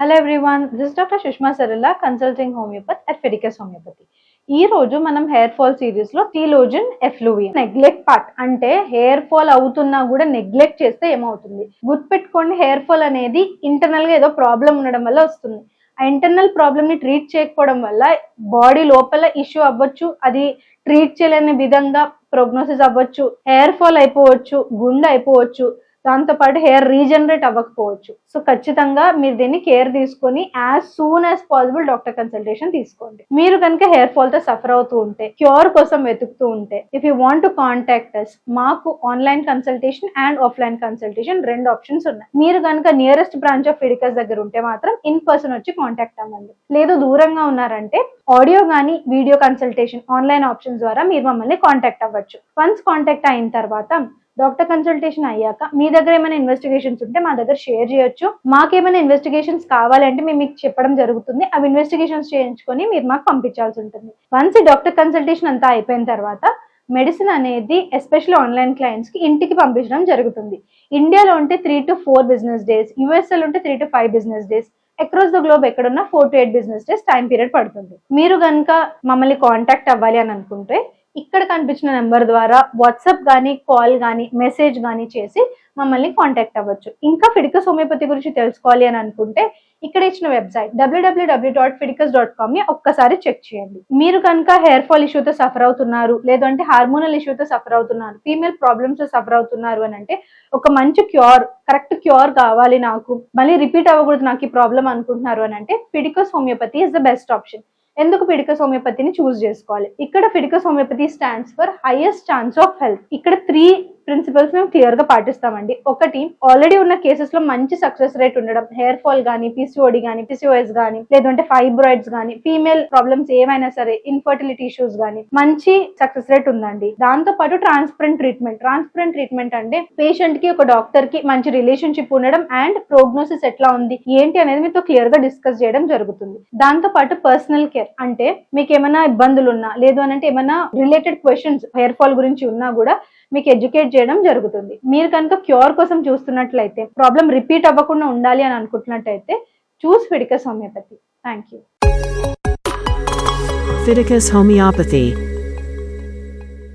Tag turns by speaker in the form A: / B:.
A: Hello everyone this doctor Sushma Sarala consulting homeopathy at Fiticus homeopathy ఈ రోజు మనం hair fall సిరీస్లో telogen effluvium neglect part అంటే hair fall అవుతున్నా కూడా నెగ్లెక్ట్ చేస్తే ఏమవుతుంది? గుర్తుపెట్టుకోండి హెయిర్ ఫాల్ అనేది ఇంటర్నల్గా ఏదో ప్రాబ్లం ఉండడం వల్ల వస్తుంది. ఆ ఇంటర్నల్ ప్రాబ్లమ్ని ట్రీట్ చేయకపోవడం వల్ల బాడీ లోపల ఇష్యూ అవ్వచ్చు అది ట్రీట్ చేయలేని విధంగా ప్రోగ్నోసిస్ అవ్వచ్చు హెయిర్ ఫాల్ అయిపోవచ్చు గుండె అయిపోవచ్చు దాంతో పాటు హెయిర్ రీజనరేట్ అవ్వకపోవచ్చు. సో ఖచ్చితంగా మీరు దీన్ని కేర్ తీసుకొని as soon as possible doctor consultation తీసుకోండి. మీరు కనుక హెయిర్ ఫాల్తో సఫర్ అవుతూ ఉంటే క్యూర్ కోసం వెతుకుతూ ఉంటే if you want to contact us మాకు online consultation and offline consultation రెండు ఆప్షన్స్ ఉన్నాయి. మీరు కనుక నియరెస్ట్ బ్రాంచ్ ఆఫ్ ఫిడికస్ దగ్గర ఉంటే మాత్రం ఇన్ పర్సన్ వచ్చి కాంటాక్ట్ అవ్వండి. లేదు దూరంగా ఉన్నారంటే ఆడియో కానీ వీడియో కన్సల్టేషన్ ఆన్లైన్ ఆప్షన్ ద్వారా మీరు మమ్మల్ని కాంటాక్ట్ అవ్వచ్చు. వన్స్ కాంటాక్ట్ అయిన తర్వాత డాక్టర్ కన్సల్టేషన్ అయ్యాక మీ దగ్గర ఏమైనా ఇన్వెస్టిగేషన్స్ ఉంటే మా దగ్గర షేర్ చేయొచ్చు. మాకేమైనా ఇన్వెస్టిగేషన్స్ కావాలంటే మేము మీకు చెప్పడం జరుగుతుంది. అవి ఇన్వెస్టిగేషన్స్ చేయించుకొని మీరు మాకు పంపించాల్సి ఉంటుంది. వన్స్ ఈ డాక్టర్ కన్సల్టేషన్ అంతా అయిపోయిన తర్వాత మెడిసిన్ అనేది ఎస్పెషల్లీ ఆన్లైన్ క్లయింట్స్కి ఇంటికి పంపించడం జరుగుతుంది. ఇండియాలో ఉంటే three to four business days యూఎస్ఏలో ఉంటే three to five business days across the globe ఎక్కడున్నా four to eight business days time period పడుతుంది. మీరు కనుక మమ్మల్ని కాంటాక్ట్ అవ్వాలి అని అనుకుంటే ఇక్కడ కనిపించిన నెంబర్ ద్వారా వాట్సాప్ కానీ కాల్ కానీ మెసేజ్ కానీ చేసి మమ్మల్ని కాంటాక్ట్ అవ్వచ్చు. ఇంకా ఫిడికస్ హోమియోపతి గురించి తెలుసుకోవాలి అని అనుకుంటే ఇక్కడ ఇచ్చిన website WWW dot Fiticus dot కామ్ని ఒక్కసారి చెక్ చేయండి. మీరు కనుక హెయిర్ ఫాల్ ఇష్యూతో సఫర్ అవుతున్నారు లేదంటే హార్మోనల్ ఇష్యూతో సఫర్ అవుతున్నారు ఫీమేల్ ప్రాబ్లమ్స్తో సఫర్ అవుతున్నారు అని అంటే ఒక మంచి క్యూర్ కరెక్ట్ క్యూర్ కావాలి నాకు మళ్ళీ రిపీట్ అవ్వకూడదు నాకు ఈ ప్రాబ్లం అనుకుంటున్నారు అని అంటే Fiticus homeopathy is the best option ఎందుకు ఫిడికస్ హోమియోపతిని చూస్ చేసుకోవాలి? ఇక్కడ Fiticus homeopathy stands for highest chance of health ఇక్కడ త్రీ ప్రిన్సిపల్స్ మేము క్లియర్గా పాటిస్తామండి. ఒకటి ఆల్రెడీ ఉన్న కేసెస్లో మంచి సక్సెస్ రేట్ ఉండడం హెయిర్ ఫాల్ గానీ పిసిఓడి గానీ పిసిఓఎస్ గానీ లేదంటే ఫైబ్రాయిడ్స్ గానీ ఫీమేల్ ప్రాబ్లమ్స్ ఏమైనా సరే ఇన్ఫర్టిలిటీ ఇష్యూస్ గానీ మంచి సక్సెస్ రేట్ ఉందండి. దాంతో పాటు ట్రాన్స్పరెంట్ ట్రీట్మెంట్ ట్రాన్స్పరెంట్ ట్రీట్మెంట్ అంటే పేషెంట్కి ఒక డాక్టర్కి మంచి రిలేషన్షిప్ ఉండడం అండ్ ప్రోగ్నోసిస్ ఎట్లా ఉంది ఏంటి అనేది మీతో క్లియర్గా డిస్కస్ చేయడం జరుగుతుంది. దాంతో పాటు పర్సనల్ కేర్ అంటే మీకు ఏమైనా ఇబ్బందులు ఉన్నా లేదు అని అంటే ఏమైనా రిలేటెడ్ క్వశ్చన్స్ హెయిర్ ఫాల్ గురించి ఉన్నా కూడా మీకు ఎడ్యుకేట్ చేయడం జరుగుతుంది. మీరు కనుక క్యూర్ కోసం చూస్తున్నట్లయితే ప్రాబ్లం రిపీట్ అవ్వకుండా ఉండాలి అని అనుకుంటున్నట్టయితే choose Fiticus homeopathy thank you
B: Fiticus Homeopathy